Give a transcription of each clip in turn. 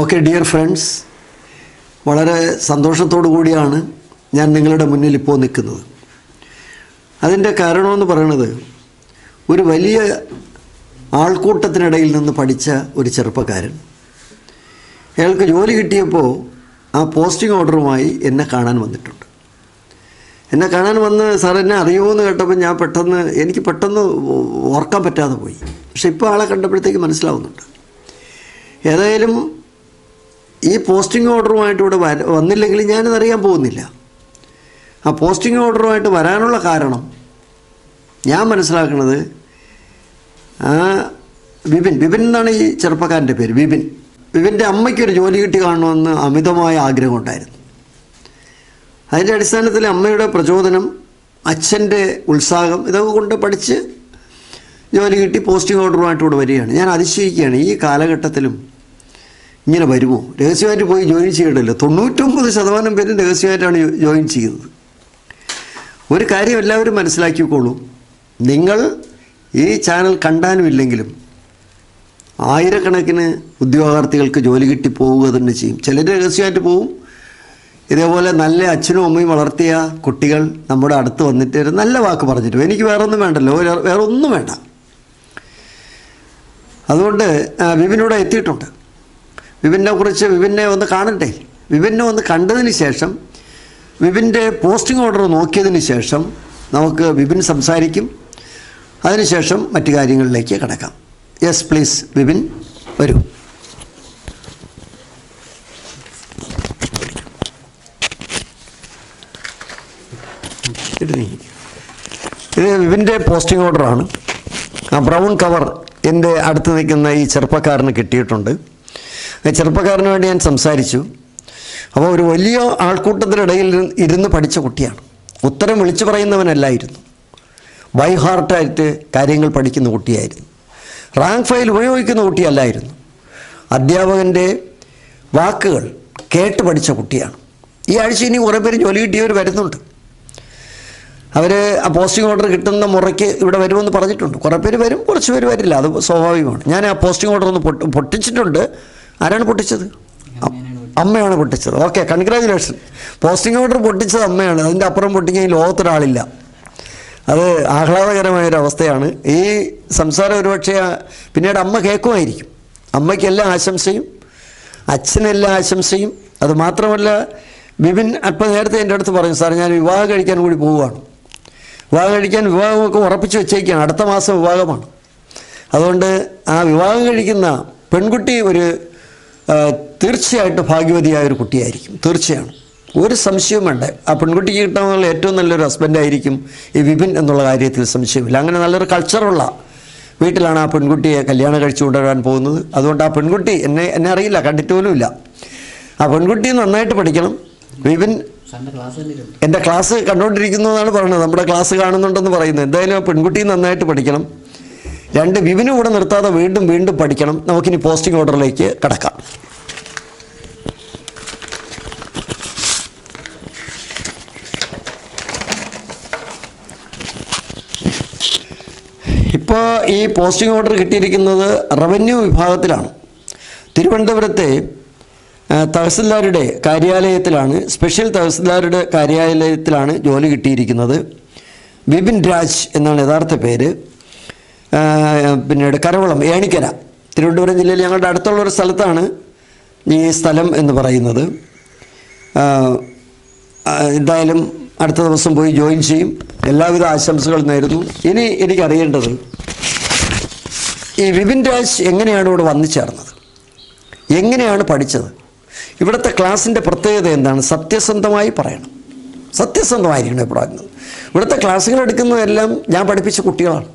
Okay dear friends വളരെ സന്തോഷത്തോടു കൂടിയാണ് ഞാൻ നിങ്ങളുടെ മുന്നിൽ ഇപ്പോൾ നിൽക്കുന്നത്. അതിന്റെ കാരണമെന്ന് പറയുന്നത് ഒരു വലിയ ആൾക്കൂട്ടത്തിനിടയിൽ നിന്ന് പഠിച്ച ഒരു ചെറുപ്പക്കാരൻ. അയാൾക്ക് ജോലി കിട്ടിയപ്പോൾ ആ പോസ്റ്റിംഗ് ഓർഡറുമായി എന്നെ കാണാൻ വന്നിട്ടുണ്ട്. എന്നെ കാണാൻ വന്ന് സാർ എന്നെ അറിയുമോയെന്ന് കേട്ടപ്പോൾ ഞാൻ പെട്ടെന്ന് എനിക്ക് പെട്ടെന്ന് ഓർക്കാൻ പറ്റാതെ പോയി. പക്ഷെ ഇപ്പോൾ ആളെ കണ്ടപ്പോഴത്തേക്ക് മനസ്സിലാവുന്നുണ്ട്. ഏതായാലും ഈ പോസ്റ്റിംഗ് ഓർഡറുമായിട്ട് ഇവിടെ വന്നില്ലെങ്കിൽ ഞാനത് അറിയാൻ പോകുന്നില്ല. ആ പോസ്റ്റിംഗ് ഓർഡറുമായിട്ട് വരാനുള്ള കാരണം ഞാൻ മനസ്സിലാക്കുന്നത് ആ വിപിൻ വിപിൻ എന്നാണ് ഈ ചെറുപ്പക്കാരന്റെ പേര് വിപിൻ. വിപിന്റെ അമ്മയ്ക്കൊരു ജോലി കിട്ടി കാണണമെന്ന് അമിതമായ ആഗ്രഹമുണ്ടായിരുന്നു അതിന്റെ അടിസ്ഥാനത്തിൽ അമ്മയുടെ പ്രചോദനം അച്ഛന്റെ ഉത്സാഹം ഇതൊക്കെ കൊണ്ട് പഠിച്ച് ജോലി കിട്ടി പോസ്റ്റിംഗ് ഓർഡറുമായിട്ട് ഇവിടെ വരികയാണ്. ഞാൻ അതിശയിക്കുകയാണ് ഈ കാലഘട്ടത്തിലും ഇങ്ങനെ വരുമോ? രഹസ്യമായിട്ട് പോയി ജോയിൻ ചെയ്യണമല്ലോ തൊണ്ണൂറ്റൊമ്പത് ശതമാനം പേരും രഹസ്യമായിട്ടാണ് ജോയിൻ ചെയ്യുന്നത്. ഒരു കാര്യം എല്ലാവരും മനസ്സിലാക്കിക്കോളൂ. നിങ്ങൾ ഈ ചാനൽ കണ്ടാലും ഇല്ലെങ്കിലും ആയിരക്കണക്കിന് ഉദ്യോഗാർത്ഥികൾക്ക് ജോലി കിട്ടി പോവുക തന്നെ ചെയ്യും. ചിലർ രഹസ്യമായിട്ട് പോവും. ഇതേപോലെ നല്ല അച്ഛനും അമ്മയും വളർത്തിയ കുട്ടികൾ നമ്മുടെ അടുത്ത് വന്നിട്ട് ഒരു നല്ല വാക്ക് പറഞ്ഞിട്ട് എനിക്ക് വേറെ ഒന്നും വേണ്ടല്ലോ. വേറെ ഒന്നും വേണ്ട. അതുകൊണ്ട് ആ, എത്തിയിട്ടുണ്ട്. വിപിനെ കുറിച്ച് വിപിനെ ഒന്ന് കാണണ്ടേ വിപിനെ ഒന്ന് കണ്ടതിന് ശേഷം വിപിന്റെ പോസ്റ്റിംഗ് ഓർഡർ നോക്കിയതിന് ശേഷം നമുക്ക് വിപിൻ സംസാരിക്കും. അതിനുശേഷം മറ്റു കാര്യങ്ങളിലേക്ക് കിടക്കാം. യെസ് പ്ലീസ് വിപിൻ വരൂ. ഇത് വിപിന്റെ പോസ്റ്റിംഗ് ഓർഡറാണ്. ആ ബ്രൗൺ കവർ എന്റെ അടുത്ത് നിൽക്കുന്ന ഈ ചെറുപ്പക്കാരന് കിട്ടിയിട്ടുണ്ട്. ചെറുപ്പക്കാരന് വേണ്ടി ഞാൻ സംസാരിച്ചു. അപ്പോൾ ഒരു വലിയ ആൾക്കൂട്ടത്തിനിടയിൽ ഇരുന്ന് പഠിച്ച കുട്ടിയാണ്. ഉത്തരം വിളിച്ചു പറയുന്നവനല്ലായിരുന്നു. ബൈ ഹാർട്ടായിട്ട് കാര്യങ്ങൾ പഠിക്കുന്ന കുട്ടിയായിരുന്നു. റാങ്ക് ഫയൽ ഉപയോഗിക്കുന്ന കുട്ടിയല്ലായിരുന്നു. അധ്യാപകന്റെ വാക്കുകൾ കേട്ട് പഠിച്ച കുട്ടിയാണ്. ഈ ആഴ്ച ഇനി കുറേ പേര് ജോലി കിട്ടിയവർ വരുന്നുണ്ട്. അവർ ആ പോസ്റ്റിംഗ് ഓർഡർ കിട്ടുന്ന മുറയ്ക്ക് ഇവിടെ വരുമെന്ന് പറഞ്ഞിട്ടുണ്ട്. കുറേ പേര് വരും കുറച്ച് പേര് വരില്ല. അത് സ്വാഭാവികമാണ്. ഞാൻ ആ പോസ്റ്റിംഗ് ഓർഡർ ഒന്ന് പൊട്ടി പൊട്ടിച്ചിട്ടുണ്ട്. ആരാണ് പൊട്ടിച്ചത്? അമ്മയാണ് പൊട്ടിച്ചത്. ഓക്കെ കൺഗ്രാജുലേഷൻ പോസ്റ്റിംഗ് ഓർഡർ പൊട്ടിച്ചത് അമ്മയാണ്. അതിന്റെ അപ്പുറം പൊട്ടിക്കാൻ ലോകത്തൊരാളില്ല. അത് ആഹ്ലാദകരമായൊരു അവസ്ഥയാണ് ഈ സംസാരം ഒരുപക്ഷെ പിന്നീട് അമ്മ കേൾക്കുമായിരിക്കും. അമ്മയ്ക്ക് എല്ലാ ആശംസയും അച്ഛനെല്ലാ ആശംസയും. അതുമാത്രമല്ല മാത്രമല്ല ബിപിൻ നേരത്തെ എന്റെ അടുത്ത് പറഞ്ഞു സാർ ഞാൻ വിവാഹം കഴിക്കാൻ കൂടി പോവുകയാണ്. വിവാഹം കഴിക്കാൻ വിവാഹമൊക്കെ ഉറപ്പിച്ച് വെച്ചേക്കാണ്. അടുത്ത മാസം വിവാഹമാണ്. അതുകൊണ്ട് ആ വിവാഹം കഴിക്കുന്ന പെൺകുട്ടി ഒരു തീർച്ചയായിട്ടും ഭാഗ്യവതിയായ ഒരു കുട്ടിയായിരിക്കും. തീർച്ചയാണ്. ഒരു സംശയവും വേണ്ട. ആ പെൺകുട്ടിക്ക് കിട്ടാനുള്ള ഏറ്റവും നല്ലൊരു ഹസ്ബൻഡായിരിക്കും ഈ വിപിൻ എന്നുള്ള കാര്യത്തിൽ സംശയമില്ല. അങ്ങനെ നല്ലൊരു കൾച്ചറുള്ള വീട്ടിലാണ് ആ പെൺകുട്ടിയെ കല്യാണം കഴിച്ചു കൊണ്ടുവരാൻ പോകുന്നത്. അതുകൊണ്ട് ആ പെൺകുട്ടി എന്നെ എന്നെ അറിയില്ല കണ്ടിട്ട് പോലുമില്ല ആ പെൺകുട്ടി നന്നായിട്ട് പഠിക്കണം. വിപിൻ എന്റെ ക്ലാസ് കണ്ടുകൊണ്ടിരിക്കുന്നു എന്നാണ് പറയുന്നത് നമ്മുടെ ക്ലാസ് കാണുന്നുണ്ടെന്ന് പറയുന്നത്. എന്തായാലും ആ പെൺകുട്ടി നന്നായിട്ട് പഠിക്കണം. രണ്ട് വിവിനും കൂടെ നിർത്താതെ വീണ്ടും വീണ്ടും പഠിക്കണം. നമുക്കിനി പോസ്റ്റിംഗ് ഓർഡറിലേക്ക് കടക്കാം. ഇപ്പോൾ ഈ പോസ്റ്റിംഗ് ഓർഡർ കിട്ടിയിരിക്കുന്നത് റവന്യൂ വിഭാഗത്തിലാണ്. തിരുവനന്തപുരത്തെ തഹസിൽദാരുടെ കാര്യാലയത്തിലാണ് സ്പെഷ്യൽ തഹസിൽദാരുടെ കാര്യാലയത്തിലാണ് ജോലി കിട്ടിയിരിക്കുന്നത്. വിപിൻ രാജ് എന്നാണ് യഥാർത്ഥ പേര്. പിന്നീട് കരവളം ഏണിക്കര. തിരുവനന്തപുരം ജില്ലയിൽ ഞങ്ങളുടെ അടുത്തുള്ള ഒരു സ്ഥലത്താണ് ഈ സ്ഥലം എന്ന് പറയുന്നത്. എന്തായാലും അടുത്ത ദിവസം പോയി ജോയിൻ ചെയ്യും. എല്ലാവിധ ആശംസകളും നേരുന്നു. ഇനി എനിക്കറിയേണ്ടത് ഈ വിപിൻ രാജ് എങ്ങനെയാണ് ഇവിടെ വന്നു ചേർന്നത്? എങ്ങനെയാണ് പഠിച്ചത്? ഇവിടുത്തെ ക്ലാസ്സിന്റെ പ്രത്യേകത എന്താണ്? സത്യസന്ധമായി പറയണം. സത്യസന്ധമായിരിക്കണം പറയുന്നത് ഇവിടുത്തെ ക്ലാസ്സുകൾ എടുക്കുന്നതെല്ലാം ഞാൻ പഠിപ്പിച്ച കുട്ടികളാണ്.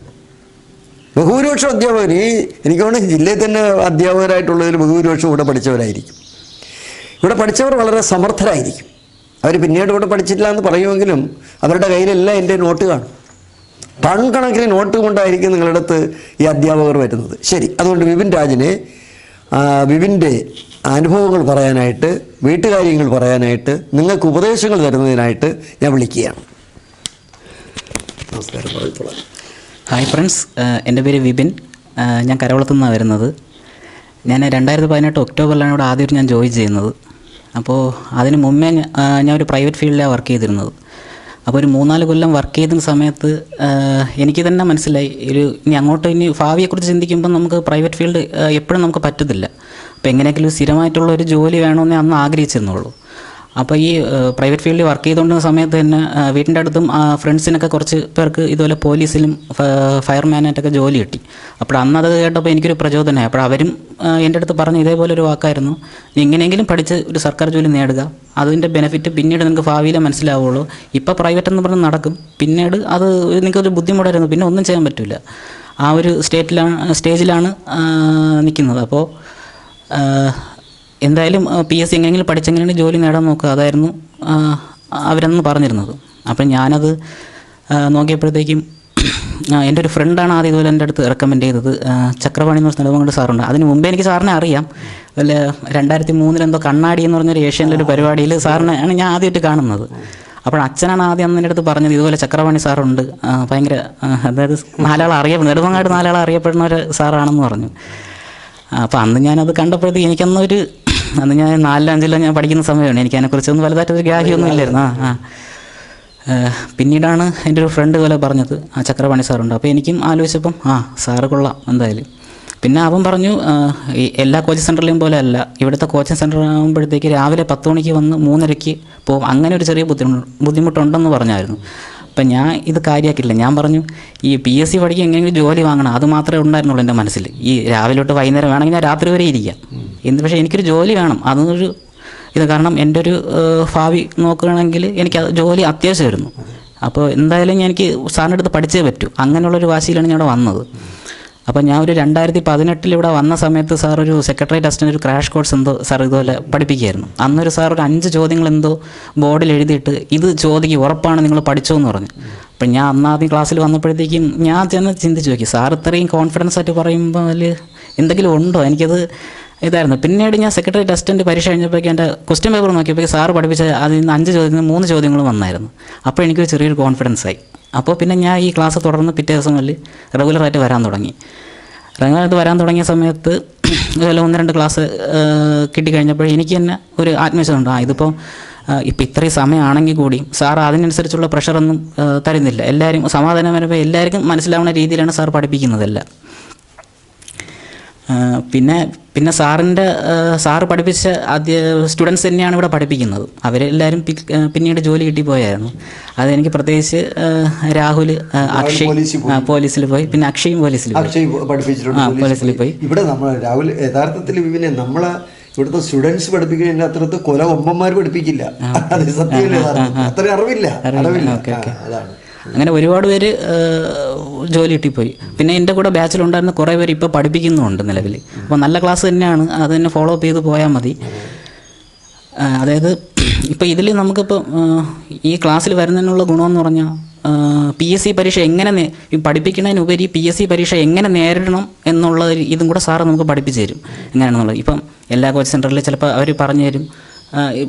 ബഹുഭൂരിപക്ഷം അധ്യാപകർ ഈ എനിക്ക് തോന്നുന്നു ജില്ലയിൽ തന്നെ അധ്യാപകരായിട്ടുള്ളതിൽ ബഹുഭൂരിപക്ഷം ഇവിടെ പഠിച്ചവരായിരിക്കും. ഇവിടെ പഠിച്ചവർ വളരെ സമർത്ഥരായിരിക്കും. അവർ പിന്നീട് ഇവിടെ പഠിച്ചിട്ടില്ല എന്ന് പറയുമെങ്കിലും അവരുടെ കയ്യിലെല്ലാം എന്റെ നോട്ട് കാണും. ടൺ കണക്കിന് നോട്ട് കൊണ്ടായിരിക്കും നിങ്ങളുടെ അടുത്ത് ഈ അധ്യാപകർ വരുന്നത്. ശരി അതുകൊണ്ട് വിപിൻ രാജിനെ വിപിന്റെ അനുഭവങ്ങൾ പറയാനായിട്ട് വീട്ടുകാര്യങ്ങൾ പറയാനായിട്ട് നിങ്ങൾക്ക് ഉപദേശങ്ങൾ തരുന്നതിനായിട്ട് ഞാൻ വിളിക്കുകയാണ്. നമസ്കാരം പറയത്തോളാം ഹായ് ഫ്രണ്ട്സ് എന്റെ പേര് വിപിൻ. ഞാൻ കരവളത്തു നിന്നാണ് വരുന്നത്. ഞാൻ രണ്ടായിരത്തി പതിനെട്ട് ഒക്ടോബറിലാണ് ഇവിടെ ആദ്യമായിട്ട് ഞാൻ ജോയിൻ ചെയ്യുന്നത്. അപ്പോൾ അതിന് മുമ്പേ ഞാൻ ഒരു പ്രൈവറ്റ് ഫീൽഡിലാണ് വർക്ക് ചെയ്തിരുന്നത്. അപ്പോൾ ഒരു മൂന്നാൽ കൊല്ലം വർക്ക് ചെയ്യുന്ന സമയത്ത് എനിക്ക് തന്നെ മനസ്സിലായി ഒരു ഇനി അങ്ങോട്ട് ഇനി ഭാവിയെക്കുറിച്ച് ചിന്തിക്കുമ്പോൾ നമുക്ക് പ്രൈവറ്റ് ഫീൽഡ് എപ്പോഴും നമുക്ക് പറ്റത്തില്ല. അപ്പോൾ എങ്ങനെയെങ്കിലും സ്ഥിരമായിട്ടുള്ള ഒരു ജോലി വേണമെന്നേ അന്ന് ആഗ്രഹിച്ചിരുന്നുള്ളൂ. അപ്പോൾ ഈ പ്രൈവറ്റ് ഫീൽഡിൽ വർക്ക് ചെയ്തുകൊണ്ടിരുന്ന സമയത്ത് തന്നെ വീടിന്റെ അടുത്തും ഫ്രണ്ട്സിനൊക്കെ കുറച്ച് പേർക്ക് ഇതുപോലെ പോലീസിലും ഫയർമാനായിട്ടൊക്കെ ജോലി കിട്ടി. അപ്പോൾ അന്ന് അത് കേട്ടപ്പോൾ എനിക്കൊരു പ്രചോദനമായി അപ്പോൾ അവരും എന്റെ അടുത്ത് പറഞ്ഞ ഇതേപോലെ ഒരു വാക്കായിരുന്നു. "നീ എങ്ങനെയെങ്കിലും പഠിച്ച് ഒരു സർക്കാർ ജോലി നേടുക. അതിന്റെ ബെനിഫിറ്റ് പിന്നീട് നിങ്ങൾക്ക് ഭാവിയിലെ മനസ്സിലാവുള്ളൂ. ഇപ്പോൾ പ്രൈവറ്റ് എന്ന് പറഞ്ഞ് നടക്കും. പിന്നീട് അത് നിങ്ങൾക്കൊരു ബുദ്ധിമുട്ടായിരുന്നു. പിന്നെ ഒന്നും ചെയ്യാൻ പറ്റില്ല ആ ഒരു സ്റ്റേറ്റിലാണ് സ്റ്റേജിലാണ് നിൽക്കുന്നത് അപ്പോൾ എന്തായാലും പി എസ് സി എങ്ങനെയെങ്കിലും പഠിച്ചെങ്ങനെയാണ് ജോലി നേടാൻ നോക്കുക? അതായിരുന്നു അവരെന്ന് പറഞ്ഞിരുന്നത്. അപ്പം ഞാനത് നോക്കിയപ്പോഴത്തേക്കും എന്റെ ഒരു ഫ്രണ്ടാണ് ആദ്യം ഇതുപോലെ എന്റെ അടുത്ത് റെക്കമെൻഡ് ചെയ്തത്. ചക്രവാണി എന്ന് പറഞ്ഞ നെടുമങ്ങോട് സാറുണ്ട്. അതിന് മുമ്പേ എനിക്ക് സാറിനെ അറിയാം. അതിൽ രണ്ടായിരത്തി മൂന്നിലെന്തോ കണ്ണാടി എന്ന് പറഞ്ഞൊരു ഏഷ്യനിലൊരു പരിപാടിയിൽ സാറിനെ ആണ് ഞാൻ ആദ്യമായിട്ട് കാണുന്നത്. അപ്പോൾ അച്ഛനാണ് ആദ്യം അന്ന് എന്റെ അടുത്ത് പറഞ്ഞത് ഇതുപോലെ ചക്രവാണി സാറുണ്ട്. ഭയങ്കര അതായത് നാലാൾ അറിയപ്പെടുന്ന നെടുമങ്ങാട് നാലാൾ അറിയപ്പെടുന്ന ഒരു സാറാണെന്ന് പറഞ്ഞു. അപ്പോൾ അന്ന് ഞാനത് കണ്ടപ്പോഴത്തേക്ക് എനിക്കന്നൊരു അന്ന് ഞാൻ നാലിലും അഞ്ചിലും ഞാൻ പഠിക്കുന്ന സമയമാണ്. എനിക്ക് അതിനെക്കുറിച്ചൊന്നും വലുതായിട്ടൊരു ഗ്രാഹ്യമൊന്നും ഇല്ലായിരുന്നു. ആ ആ. പിന്നീടാണ് എന്റെ ഒരു ഫ്രണ്ട് പോലെ പറഞ്ഞത്. ആ ചക്രപാണി സാറുണ്ട്. അപ്പോൾ എനിക്കും ആലോചിച്ചപ്പം ആ സാറ് കൊള്ളാം എന്തായാലും. പിന്നെ അവൻ പറഞ്ഞു ഈ എല്ലാ കോച്ചിങ് സെന്ററിലെയും പോലെ അല്ല. ഇവിടുത്തെ കോച്ചിങ് സെന്റർ ആകുമ്പോഴത്തേക്ക് രാവിലെ പത്ത് മണിക്ക് വന്ന് മൂന്നരയ്ക്ക് പോകും. അങ്ങനെ ഒരു ചെറിയ ബുദ്ധിമുട്ട് ബുദ്ധിമുട്ടുണ്ടെന്ന് പറഞ്ഞായിരുന്നു. അപ്പം ഞാൻ ഇത് കാര്യമാക്കില്ല ഞാൻ പറഞ്ഞു ഈ പി എസ് സി പഠിക്കുക എങ്ങനെയെങ്കിലും ജോലി വാങ്ങണം. അത് മാത്രമേ ഉണ്ടായിരുന്നുള്ളൂ എന്റെ മനസ്സിൽ. ഈ രാവിലെ തൊട്ട് വൈകുന്നേരം വേണമെങ്കിൽ ഞാൻ രാത്രി വരെ ഇരിക്കാം. എന്ത് പക്ഷേ എനിക്കൊരു ജോലി വേണം. അതൊരു ഇത് കാരണം എന്റെ ഒരു ഭാവി നോക്കുകയാണെങ്കിൽ എനിക്ക് ജോലി അത്യാവശ്യമായിരുന്നു. അപ്പോൾ എന്തായാലും എനിക്ക് സാറിന്റെ അടുത്ത് പഠിച്ചേ പറ്റൂ. അങ്ങനെയുള്ളൊരു വാശിയിലാണ് ഞാൻ ഇവിടെ വന്നത്. അപ്പോൾ ഞാൻ ഒരു രണ്ടായിരത്തി പതിനെട്ടിൽ ഇവിടെ വന്ന സമയത്ത് സാർ ഒരു സെക്രട്ടറി അസിസ്റ്റന്റ് ഒരു ക്രാഷ് കോഴ്സ് എന്തോ സാർ ഇതുപോലെ പഠിപ്പിക്കുകയായിരുന്നു. അന്നൊരു സാർ ഒരു അഞ്ച് ചോദ്യങ്ങൾ എന്തോ ബോർഡിൽ എഴുതിയിട്ട് ഇത് ചോദിക്കും ഉറപ്പാണ് നിങ്ങൾ പഠിച്ചോ എന്ന് പറഞ്ഞു. അപ്പം ഞാൻ അന്നാദ്യം ക്ലാസ്സിൽ വന്നപ്പോഴത്തേക്കും ഞാൻ ചെന്ന് ചിന്തിച്ച് നോക്കി സാർ ഇത്രയും കോൺഫിഡൻസ് ആയിട്ട് പറയുമ്പോൾ എന്തെങ്കിലും ഉണ്ടോ? എനിക്കത് ഇതായിരുന്നു. പിന്നീട് ഞാൻ സെക്രട്ടറി ടെസ്റ്റിന്റെ പരീക്ഷ കഴിഞ്ഞപ്പോഴേക്കും എന്റെ ക്വസ്റ്റ്യൻ പേപ്പർ നോക്കിയപ്പോൾ സാറ് പഠിപ്പിച്ച അതിൽ നിന്ന് അഞ്ച് ചോദ്യത്തിൽ മൂന്ന് ചോദ്യങ്ങൾ വന്നായിരുന്നു. അപ്പോൾ എനിക്കൊരു ചെറിയൊരു കോൺഫിഡൻസ് ആയി. അപ്പോൾ പിന്നെ ഞാൻ ഈ ക്ലാസ് തുടർന്ന് പിറ്റേ ദിവസം ദിവസങ്ങളിൽ റെഗുലറായിട്ട് വരാൻ തുടങ്ങി. റെഗുലറായിട്ട് വരാൻ തുടങ്ങിയ സമയത്ത് ഇതുപോലെ ഒന്ന് രണ്ട് ക്ലാസ് കിട്ടിക്കഴിഞ്ഞപ്പോൾ എനിക്ക് തന്നെ ഒരു ആത്മവിശ്വാസം ഉണ്ട്. ആ ഇതിപ്പോൾ ഇപ്പം ഇത്രയും സമയമാണെങ്കിൽ കൂടി സാർ അതിനനുസരിച്ചുള്ള പ്രഷറൊന്നും തരുന്നില്ല. എല്ലാവരും സമാധാനപരമായി എല്ലാവർക്കും മനസ്സിലാവുന്ന രീതിയിലാണ് സാർ പഠിപ്പിക്കുന്നതെല്ലാം. പിന്നെ പിന്നെ സാറിന്റെ സാറ് പഠിപ്പിച്ച ആദ്യ സ്റ്റുഡൻസ് തന്നെയാണ് ഇവിടെ പഠിപ്പിക്കുന്നത്. അവരെല്ലാവരും പിന്നീട് ജോലി കിട്ടിപ്പോയായിരുന്നു അതെനിക്ക് പ്രത്യേകിച്ച് രാഹുൽ അക്ഷയ് പോലീസിൽ പോയി. പിന്നെ അക്ഷയും പോലീസിൽ പോയി. അക്ഷയ് പഠിപ്പിച്ചിട്ടുണ്ട് പോലീസിൽ പോയി. ഇവിടെ നമ്മൾ രാഹുൽ യഥാർത്ഥത്തിൽ നമ്മളെ ഇവിടുത്തെ സ്റ്റുഡൻസ് പഠിപ്പിക്കുന്നതിന്റെ അത്രത്ത് കൊല കൊമ്പന്മാർ പഠിപ്പിക്കില്ല. അത് സത്യമല്ലേ അറിവില്ല. അറിവില്ല. അങ്ങനെ ഒരുപാട് പേര് ജോലി കിട്ടിപ്പോയി പിന്നെ എന്റെ കൂടെ ബാച്ചിലുണ്ടായിരുന്ന കുറേ പേര് ഇപ്പോൾ പഠിപ്പിക്കുന്നുണ്ട് നിലവിൽ. അപ്പോൾ നല്ല ക്ലാസ് തന്നെയാണ്. അത് തന്നെ ഫോളോ അപ്പ് ചെയ്ത് പോയാൽ മതി. അതായത് ഇപ്പോൾ ഇതിൽ നമുക്കിപ്പോൾ ഈ ക്ലാസ്സിൽ വരുന്നതിനുള്ള ഗുണമെന്ന് പറഞ്ഞാൽ പി എസ് സി പരീക്ഷ എങ്ങനെ പഠിപ്പിക്കുന്നതിനുപരി പി എസ് സി പരീക്ഷ എങ്ങനെ നേരിടണം എന്നുള്ള ഇതും കൂടെ സാറ് നമുക്ക് പഠിപ്പിച്ചു തരും. എങ്ങനെയാണെന്നുള്ളത്. ഇപ്പം എല്ലാ കോച്ച് സെന്ററിൽ ചിലപ്പോൾ അവർ പറഞ്ഞു തരും.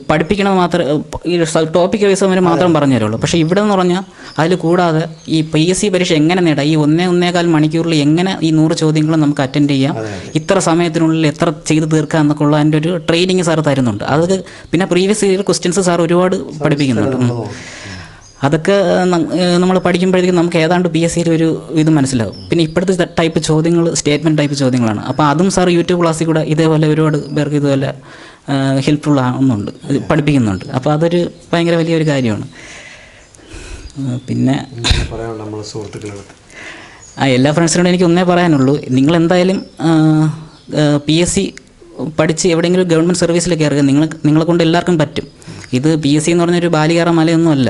പഠിപ്പിക്കണത് മാത്രം ഈ ടോപ്പിക് വൈസ് അവർ മാത്രം പറഞ്ഞു തരുള്ളൂ പക്ഷേ ഇവിടെ എന്ന് പറഞ്ഞാൽ അതിൽ കൂടാതെ ഈ പി എസ് സി പരീക്ഷ എങ്ങനെ നേടാം? ഈ ഒന്നേ ഒന്നേകാൽ മണിക്കൂറിൽ എങ്ങനെ ഈ നൂറ് ചോദ്യങ്ങളും നമുക്ക് അറ്റൻഡ് ചെയ്യാം? ഇത്ര സമയത്തിനുള്ളിൽ എത്ര ചെയ്ത് തീർക്കാം എന്നൊക്കെ ഉള്ള അതിന്റെ ഒരു ട്രെയിനിങ് സാർ തരുന്നുണ്ട്. അത് പിന്നെ പ്രീവിയസ് ഇയർ ക്വസ്റ്റ്യൻസ് സാർ ഒരുപാട് പഠിപ്പിക്കുന്നുണ്ട്. അതൊക്കെ നമ്മൾ പഠിക്കുമ്പോഴത്തേക്കും നമുക്ക് ഏതാണ്ട് പി എസ് സിയിൽ ഒരു ഇത് മനസ്സിലാവും. പിന്നെ ഇപ്പോഴത്തെ ടൈപ്പ് ചോദ്യങ്ങൾ സ്റ്റേറ്റ്മെന്റ് ടൈപ്പ് ചോദ്യങ്ങളാണ്. അപ്പോൾ അതും സാർ യൂട്യൂബ് ക്ലാസ്സിൽ കൂടെ ഇതേപോലെ ഒരുപാട് പേർക്ക് ഇതുപോലെ ഹെൽപ്ഫുൾ ആവുന്നുണ്ട് പഠിപ്പിക്കുന്നുണ്ട്. അപ്പോൾ അതൊരു ഭയങ്കര വലിയൊരു കാര്യമാണ്. പിന്നെ ആ എല്ലാ ഫ്രണ്ട്സിനോടും എനിക്ക് ഒന്നേ പറയാനുള്ളൂ. നിങ്ങൾ എന്തായാലും പി എസ് സി പഠിച്ച് എവിടെയെങ്കിലും ഗവൺമെന്റ് സർവീസിൽ കയറുക നിങ്ങൾ നിങ്ങളെ കൊണ്ട് എല്ലാവർക്കും പറ്റും. ഇത് പി എസ് സി എന്ന് പറഞ്ഞൊരു ബാലികാറ മലയൊന്നും അല്ല.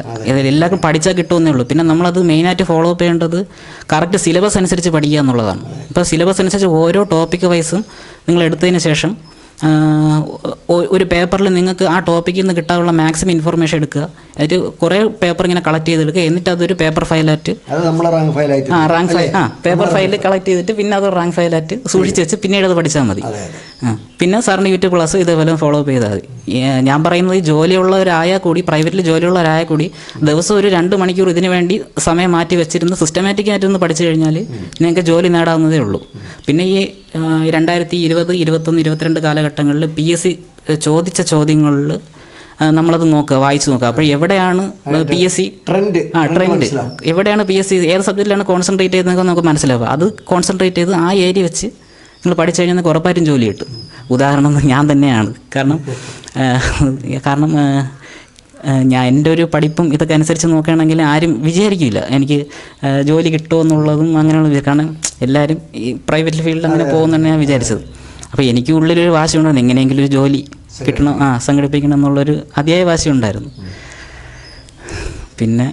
എല്ലാവർക്കും പഠിച്ചാൽ കിട്ടുമെന്നേ ഉള്ളൂ. പിന്നെ നമ്മളത് മെയിനായിട്ട് ഫോളോ അപ്പ് ചെയ്യേണ്ടത് കറക്റ്റ് സിലബസ് അനുസരിച്ച് പഠിക്കുക എന്നുള്ളതാണ്. ഇപ്പോൾ സിലബസ് അനുസരിച്ച് ഓരോ ടോപ്പിക് വൈസും നിങ്ങൾ എടുത്തതിന് ശേഷം ഒരു പേപ്പറിൽ നിങ്ങൾക്ക് ആ ടോപ്പിക്കിൽ നിന്ന് കിട്ടാനുള്ള മാക്സിമം ഇൻഫർമേഷൻ എടുക്കുക. അതായത് കുറേ പേപ്പർ ഇങ്ങനെ കളക്ട് ചെയ്തെടുക്കുക. എന്നിട്ട് അതൊരു പേപ്പർ ഫയലായിട്ട് ആ റാങ്ക് ഫയൽ ആ പേപ്പർ ഫയലിൽ കളക്ട് ചെയ്തിട്ട് പിന്നെ അത് റാങ്ക് ഫയലായിട്ട് സൂക്ഷിച്ച് വെച്ച് പിന്നീട് അത് പഠിച്ചാൽ മതി. പിന്നെ സാറിന്റെ യൂട്യൂബ് ക്ലാസ് ഇതേപോലെ ഫോളോ അപ്പ് ചെയ്താൽ മതി. ഞാൻ പറയുന്നത് ഈ ജോലിയുള്ളവരായാൽ കൂടി പ്രൈവറ്റിൽ ജോലിയുള്ളവരായാൽ കൂടി ദിവസം ഒരു രണ്ട് മണിക്കൂർ ഇതിനു വേണ്ടി സമയം മാറ്റി വെച്ചിരുന്ന് സിസ്റ്റമാറ്റിക് ആയിട്ട് ഒന്ന് പഠിച്ചു കഴിഞ്ഞാൽ നിങ്ങൾക്ക് ജോലി നേടാവുന്നതേ ഉള്ളൂ. പിന്നെ ഈ രണ്ടായിരത്തി ഇരുപത് ഇരുപത്തൊന്ന് ഇരുപത്തിരണ്ട് കാലഘട്ടങ്ങളിൽ പി എസ് സി ചോദിച്ച ചോദ്യങ്ങളിൽ നമ്മളത് നോക്കുക വായിച്ചു നോക്കുക. അപ്പോൾ എവിടെയാണ് പി എസ് സി ട്രെൻഡ് ആ ട്രെൻഡ് എവിടെയാണ് പി എസ് സി ഏത് സബ്ജക്റ്റിലാണ് കോൺസെൻട്രേറ്റ് ചെയ്തതെന്നൊക്കെ നമുക്ക് മനസ്സിലാവുക. അത് കോൺസെൻട്രേറ്റ് ചെയ്ത് ആ ഏരിയ വെച്ച് നിങ്ങൾ പഠിച്ചു കഴിഞ്ഞാൽ നിങ്ങൾക്ക് ഉറപ്പായിട്ടും ജോലി കിട്ടും. ഉദാഹരണം ഞാൻ തന്നെയാണ്. കാരണം കാരണം ഞാൻ എന്റെ ഒരു പഠിപ്പും ഇതൊക്കെ അനുസരിച്ച് നോക്കുകയാണെങ്കിൽ ആരും വിചാരിക്കില്ല എനിക്ക് ജോലി കിട്ടുമോ എന്നുള്ളതും അങ്ങനെയുള്ള കാരണം എല്ലാവരും ഈ പ്രൈവറ്റ് ഫീൽഡിൽ അങ്ങനെ പോകുമെന്നാണ് ഞാൻ വിചാരിച്ചത്. അപ്പോൾ എനിക്ക് ഉള്ളിലൊരു വാശി ഉണ്ടായിരുന്നു. എങ്ങനെയെങ്കിലും ഒരു ജോലി കിട്ടണം ആ സംഘടിപ്പിക്കണം എന്നുള്ളൊരു അതിയായ വാശി ഉണ്ടായിരുന്നു. പിന്നെ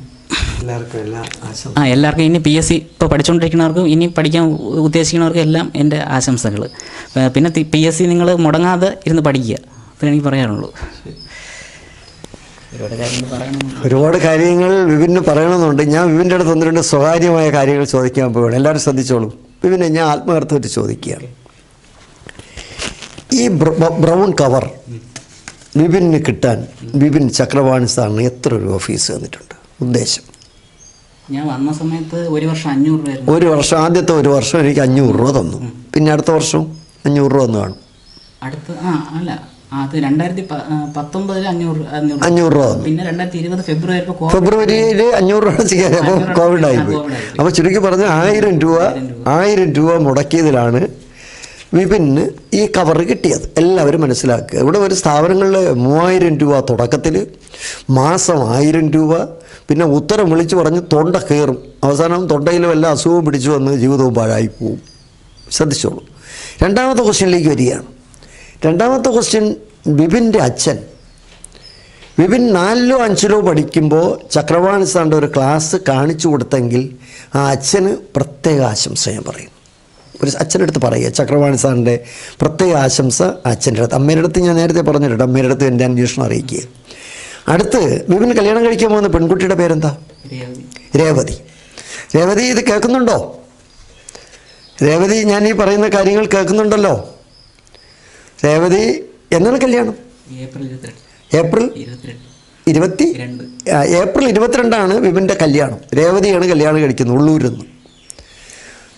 ആ എല്ലാവർക്കും ഇനി പി എസ് സി ഇപ്പോൾ പഠിച്ചുകൊണ്ടിരിക്കുന്നവർക്കും ഇനി പഠിക്കാൻ ഉദ്ദേശിക്കുന്നവർക്കും എല്ലാം എന്റെ ആശംസകൾ. പിന്നെ പി എസ് സി നിങ്ങൾ മുടങ്ങാതെ ഇരുന്ന് പഠിക്കുക. അത്രേ എനിക്ക് പറയാനുള്ളൂ. ഒരുപാട് കാര്യങ്ങൾ വിപിന് പറയണമെന്നുണ്ട്. ഞാൻ വിപിന്റെ അടുത്ത് ഒന്ന് രണ്ട് സ്വകാര്യമായ കാര്യങ്ങൾ ചോദിക്കാൻ പോവുകയാണ്. എല്ലാവരും ശ്രദ്ധിച്ചോളൂ. വിപിനെ ഞാൻ ആത്മാർത്ഥമായിട്ട് ചോദിക്കുകയാണ്. ഈ ബ്രൗൺ കവർ വിപിന് കിട്ടാൻ വിപിൻ ചക്രവാണി സാറിന് എത്ര ഒരു ഓഫീസ് തന്നിട്ടുണ്ട്? ഉദ്ദേശം. ഞാൻ വന്ന സമയത്ത് ഒരു വർഷം അഞ്ഞൂറ് രൂപ ഒരു വർഷം ആദ്യത്തെ ഒരു വർഷം എനിക്ക് അഞ്ഞൂറ് രൂപ തന്നു. പിന്നെ അടുത്ത വർഷം അഞ്ഞൂറ് രൂപ തന്നു കാണും. അടുത്ത് ആ അല്ല അത് രണ്ടായിരത്തി പത്തൊമ്പതിൽ അഞ്ഞൂറ് അഞ്ഞൂറ് രൂപ. പിന്നെ രണ്ടായിരത്തി ഇരുപത് ഫെബ്രുവരി ഫെബ്രുവരിയിൽ അഞ്ഞൂറ് രൂപ അപ്പോൾ കോവിഡ് ആയിപ്പോയി അപ്പൊ അപ്പോൾ ചുരുക്കി പറഞ്ഞ ആയിരം രൂപ. ആയിരം രൂപ മുടക്കിയതിലാണ് വിപിന് ഈ കവർ കിട്ടിയത്. എല്ലാവരും മനസ്സിലാക്കുക. ഇവിടെ ഒരു സ്ഥാപനങ്ങളിൽ മൂവായിരം രൂപ തുടക്കത്തിൽ മാസം ആയിരം രൂപ. പിന്നെ ഉത്തരം വിളിച്ചു പറഞ്ഞ് തൊണ്ട കയറും. അവസാനം തൊണ്ടയിൽ വല്ല അസുഖവും പിടിച്ചു വന്ന് ജീവിതവും പാഴായി പോവും. ശ്രദ്ധിച്ചോളൂ. രണ്ടാമത്തെ ക്വസ്റ്റ്യനിലേക്ക് വരികയാണ്. രണ്ടാമത്തെ ക്വസ്റ്റ്യൻ വിപിന്റെ അച്ഛൻ. വിപിൻ നാലിലോ അഞ്ചിലോ പഠിക്കുമ്പോൾ ചക്രവാണി സാറിന്റെ ഒരു ക്ലാസ് കാണിച്ചു കൊടുത്തെങ്കിൽ ആ അച്ഛന് പ്രത്യേക ആശംസ ഞാൻ പറയും ഒരു അച്ഛന്റെ അടുത്ത് പറയുക ചക്രവാണി സാറിന്റെ പ്രത്യേക ആശംസ അച്ഛന്റെ അടുത്ത്. അമ്മയുടെ അടുത്ത് ഞാൻ നേരത്തെ പറഞ്ഞിട്ടുണ്ട് അമ്മയുടെ അടുത്ത് എന്റെ അന്വേഷണം അറിയിക്കുക. അടുത്ത് വിപിൻ കല്യാണം കഴിക്കാൻ പോകുന്ന പെൺകുട്ടിയുടെ പേരെന്താ? രേവതി. രേവതി. ഇത് കേൾക്കുന്നുണ്ടോ? രേവതി ഞാൻ ഈ പറയുന്ന കാര്യങ്ങൾ കേൾക്കുന്നുണ്ടല്ലോ. രേവതി എന്നാണ് കല്യാണം? ഏപ്രിൽ ഇരുപത്തി ഏപ്രിൽ ഇരുപത്തിരണ്ടാണ് വിപിന്റെ കല്യാണം. രേവതിയാണ് കല്യാണം കഴിക്കുന്നത് ഉള്ളൂരിൽ നിന്ന്.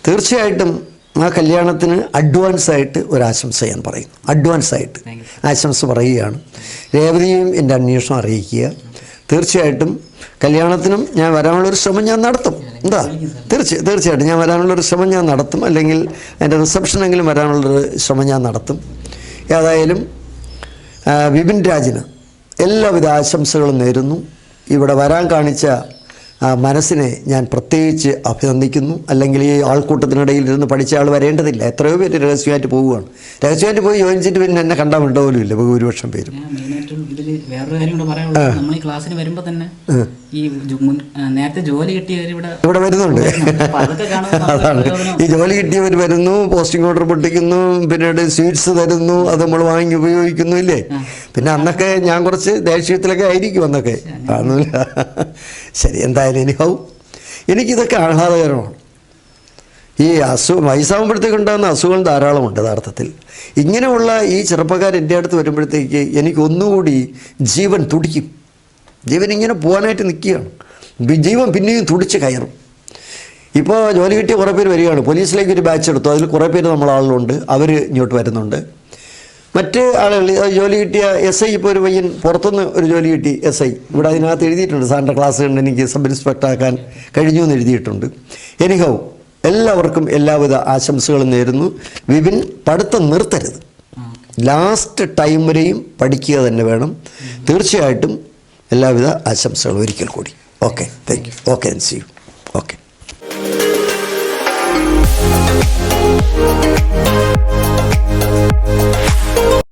തീർച്ചയായിട്ടും ആ കല്യാണത്തിന് അഡ്വാൻസ് ആയിട്ട് ഒരു ആശംസ ഞാൻ പറയുന്നു അഡ്വാൻസ് ആയിട്ട് ആശംസ പറയുകയാണ്. രേവതിയും എന്റെ അന്വേഷണം അറിയിക്കുക. തീർച്ചയായിട്ടും കല്യാണത്തിനും ഞാൻ വരാനുള്ളൊരു ശ്രമം ഞാൻ നടത്തും. എന്താ? തീർച്ച തീർച്ചയായിട്ടും ഞാൻ വരാനുള്ളൊരു ശ്രമം ഞാൻ നടത്തും. അല്ലെങ്കിൽ എന്റെ റിസപ്ഷനെങ്കിലും വരാനുള്ളൊരു ശ്രമം ഞാൻ നടത്തും. ഏതായാലും വിപിൻ രാജിന് എല്ലാവിധ ആശംസകളും നേരുന്നു. ഇവിടെ വരാൻ കാണിച്ച മനസ്സിനെ ഞാൻ പ്രത്യേകിച്ച് അഭിനന്ദിക്കുന്നു. അല്ലെങ്കിൽ ഈ ആൾക്കൂട്ടത്തിനിടയിൽ ഇരുന്ന് പഠിച്ച ആൾ വരേണ്ടതില്ല. എത്രയോ പേര് രഹസ്യമായിട്ട് പോവുകയാണ്. രഹസ്യമായിട്ട് പോയി ചോദിച്ചിട്ട് പിന്നെ എന്നെ കണ്ടാൽ ഇല്ല ഭൂരിപക്ഷം പേരും. ഇതിൽ വേറൊരു കാര്യം കൂടെ പറയാനുള്ളത്. നമ്മൾ ഈ ക്ലാസ്സിന് വരുമ്പോൾ തന്നെ ഈ നേരത്തെ ജോലി കിട്ടിയവർ ഇവിടെ ഇവിടെ വരുന്നുണ്ട്. അതാണ്. ഈ ജോലി കിട്ടിയവർ വരുന്നു പോസ്റ്റിംഗ് ഓർഡർ പൊട്ടിക്കുന്നു പിന്നീട് സ്വീറ്റ്സ് തരുന്നു അത് നമ്മൾ വാങ്ങി ഉപയോഗിക്കുന്നു ഇല്ലേ? പിന്നെ അന്നൊക്കെ ഞാൻ കുറച്ച് ദേഷ്യത്തിലൊക്കെ ആയിരിക്കും അന്നൊക്കെ. ശരി. എന്തായാലും എനിക്കാവും എനിക്കിതൊക്കെ ആഹ്ലാദകരമാണ്. ഈ അസുഖം വയസ്സാകുമ്പോഴത്തേക്കുണ്ടാകുന്ന അസുഖങ്ങൾ ധാരാളമുണ്ട് യഥാർത്ഥത്തിൽ. ഇങ്ങനെയുള്ള ഈ ചെറുപ്പക്കാർ എന്റെ അടുത്ത് വരുമ്പോഴത്തേക്ക് എനിക്ക് ഒന്നുകൂടി ജീവൻ തുടിക്കും. ജീവൻ ഇങ്ങനെ പോകാനായിട്ട് നിൽക്കുകയാണ്. ജീവൻ പിന്നെയും തുടിച്ച് കയറും. ഇപ്പോൾ ജോലി കിട്ടിയ കുറേ പേര് വരികയാണ്. പോലീസിലേക്ക് ഒരു ബാച്ച് എടുത്തു. അതിൽ കുറേ പേര് നമ്മളെ ആളുകളുണ്ട്. അവർ ഇങ്ങോട്ട് വരുന്നുണ്ട്. മറ്റ് ആളുകൾ ജോലി കിട്ടിയ എസ് ഐ ഇപ്പോൾ ഒരു പയ്യൻ പുറത്തുനിന്ന് ഒരു ജോലി കിട്ടി എസ് ഐ. ഇവിടെ അതിനകത്ത് എഴുതിയിട്ടുണ്ട്. സാറിന്റെ ക്ലാസ് കണ്ട് എനിക്ക് സബ് ഇൻസ്പെക്ടർ ആക്കാൻ കഴിഞ്ഞു എന്ന് എഴുതിയിട്ടുണ്ട്. എനിഹൗ എല്ലാവർക്കും എല്ലാവിധ ആശംസകളും നേരുന്നു. വിപിൻ പഠിത്തം നിർത്തരുത്. ലാസ്റ്റ് ടൈം വരെയും പഠിക്കുക തന്നെ വേണം. തീർച്ചയായിട്ടും എല്ലാവിധ ആശംസകളും ഒരിക്കൽ കൂടി. Okay thank you okay see you okay